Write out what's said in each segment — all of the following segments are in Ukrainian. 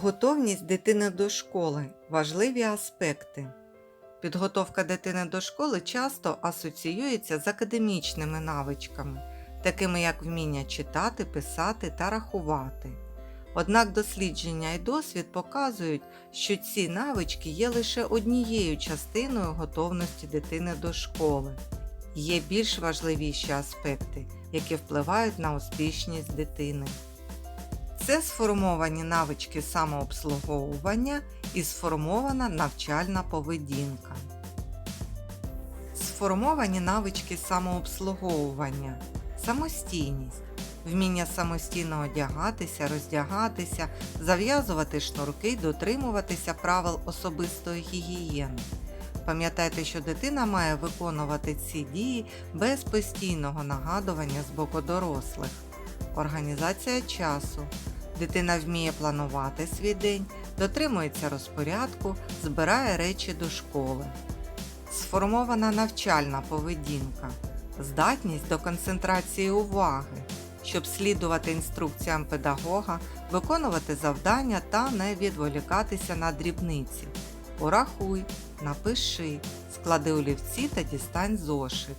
Готовність дитини до школи важливі аспекти. Підготовка дитини до школи часто асоціюється з академічними навичками, такими як вміння читати, писати та рахувати. Однак дослідження і досвід показують, що ці навички є лише однією частиною готовності дитини до школи. Є більш важливіші аспекти, які впливають на успішність дитини. Це сформовані навички самообслуговування і сформована навчальна поведінка. Сформовані навички самообслуговування, самостійність, вміння самостійно одягатися, роздягатися, зав'язувати шнурки, дотримуватися правил особистої гігієни. Пам'ятайте, що дитина має виконувати ці дії без постійного нагадування з боку дорослих. Організація часу. Дитина вміє планувати свій день, дотримується розпорядку, збирає речі до школи. Сформована навчальна поведінка, здатність до концентрації уваги, щоб слідувати інструкціям педагога, виконувати завдання та не відволікатися на дрібниці. Порахуй, напиши, склади олівці та дістань зошит.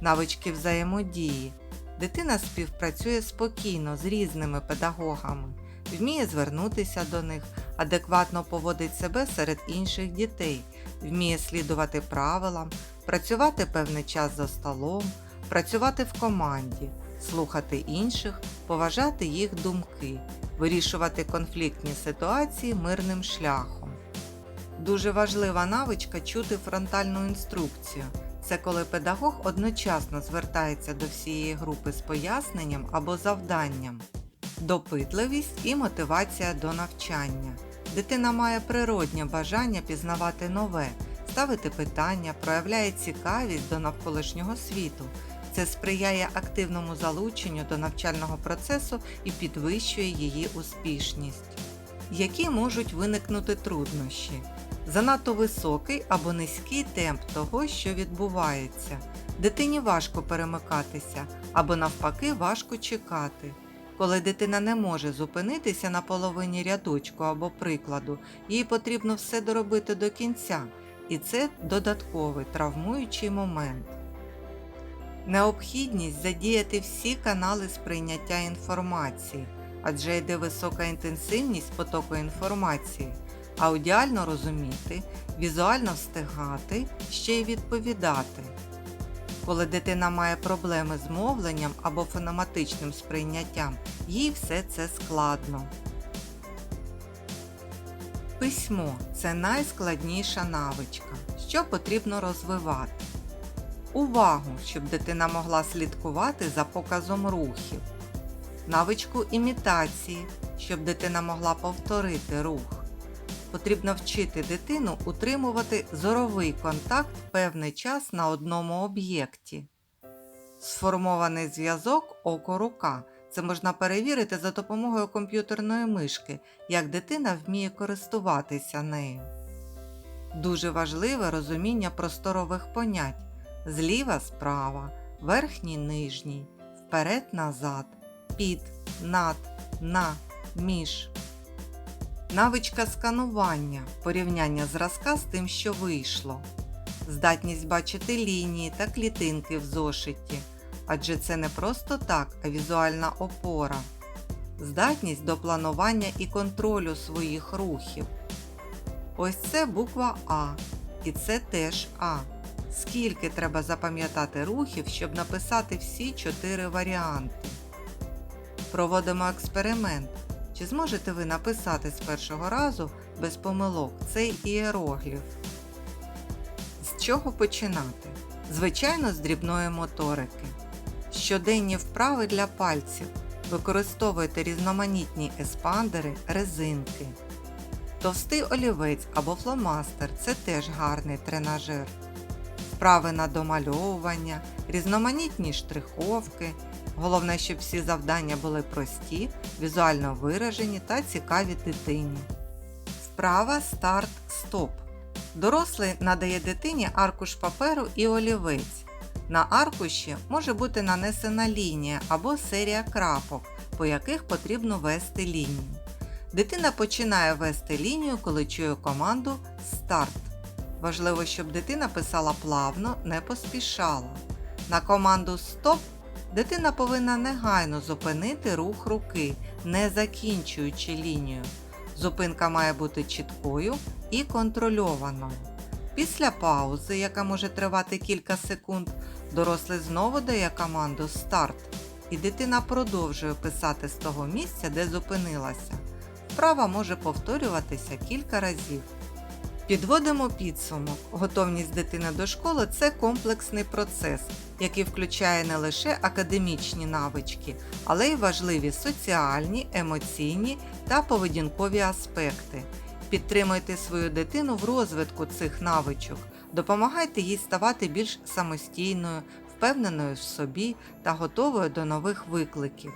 Навички взаємодії. Дитина співпрацює спокійно з різними педагогами, вміє звернутися до них, адекватно поводить себе серед інших дітей, вміє слідувати правилам, працювати певний час за столом, працювати в команді, слухати інших, поважати їх думки, вирішувати конфліктні ситуації мирним шляхом. Дуже важлива навичка чути фронтальну інструкцію. Це коли педагог одночасно звертається до всієї групи з поясненням або завданням. Допитливість і мотивація до навчання. Дитина має природнє бажання пізнавати нове, ставити питання, проявляє цікавість до навколишнього світу. Це сприяє активному залученню до навчального процесу і підвищує її успішність. Які можуть виникнути труднощі? Занадто високий або низький темп того, що відбувається. Дитині важко перемикатися або навпаки важко чекати. Коли дитина не може зупинитися на половині рядочку або прикладу, їй потрібно все доробити до кінця, і це додатковий травмуючий момент. Необхідність задіяти всі канали сприйняття інформації, адже йде висока інтенсивність потоку інформації аудіально розуміти, візуально встигати, ще й відповідати. Коли дитина має проблеми з мовленням або фонематичним сприйняттям, їй все це складно. Письмо це найскладніша навичка, що потрібно розвивати. Увагу, щоб дитина могла слідкувати за показом рухів. Навичку імітації, щоб дитина могла повторити рух потрібно вчити дитину утримувати зоровий контакт певний час на одному об'єкті. Сформований зв'язок око-рука. Це можна перевірити за допомогою комп'ютерної мишки, як дитина вміє користуватися нею. Дуже важливе розуміння просторових понять зліва справа, верхній нижній, вперед назад, під, над, на, між. Навичка сканування, порівняння зразка з тим, що вийшло. Здатність бачити лінії та клітинки в зошиті, адже це не просто так, а візуальна опора. Здатність до планування і контролю своїх рухів. Ось це буква А. І це теж А. Скільки треба запам'ятати рухів, щоб написати всі чотири варіанти. Проводимо експеримент. Чи зможете ви написати з першого разу без помилок цей іерогліф? З чого починати? Звичайно, з дрібної моторики. Щоденні вправи для пальців. Використовуйте різноманітні еспандери, резинки. Товстий олівець або фломастер це теж гарний тренажер. Вправи на домальовування, різноманітні штриховки. Головне, щоб всі завдання були прості, візуально виражені та цікаві дитині. Вправа старт-стоп. Дорослий надає дитині аркуш паперу і олівець. На аркуші може бути нанесена лінія або серія крапок, по яких потрібно вести лінію. Дитина починає вести лінію, коли чує команду Старт. Важливо, щоб дитина писала плавно, не поспішала. На команду Стоп дитина повинна негайно зупинити рух руки, не закінчуючи лінію. Зупинка має бути чіткою і контрольованою. Після паузи, яка може тривати кілька секунд, дорослий знову дає команду Старт, і дитина продовжує писати з того місця, де зупинилася. Вправа може повторюватися кілька разів. Підводимо підсумок. Готовність дитини до школи це комплексний процес, який включає не лише академічні навички, але й важливі соціальні, емоційні та поведінкові аспекти. Підтримуйте свою дитину в розвитку цих навичок, допомагайте їй ставати більш самостійною, впевненою в собі та готовою до нових викликів.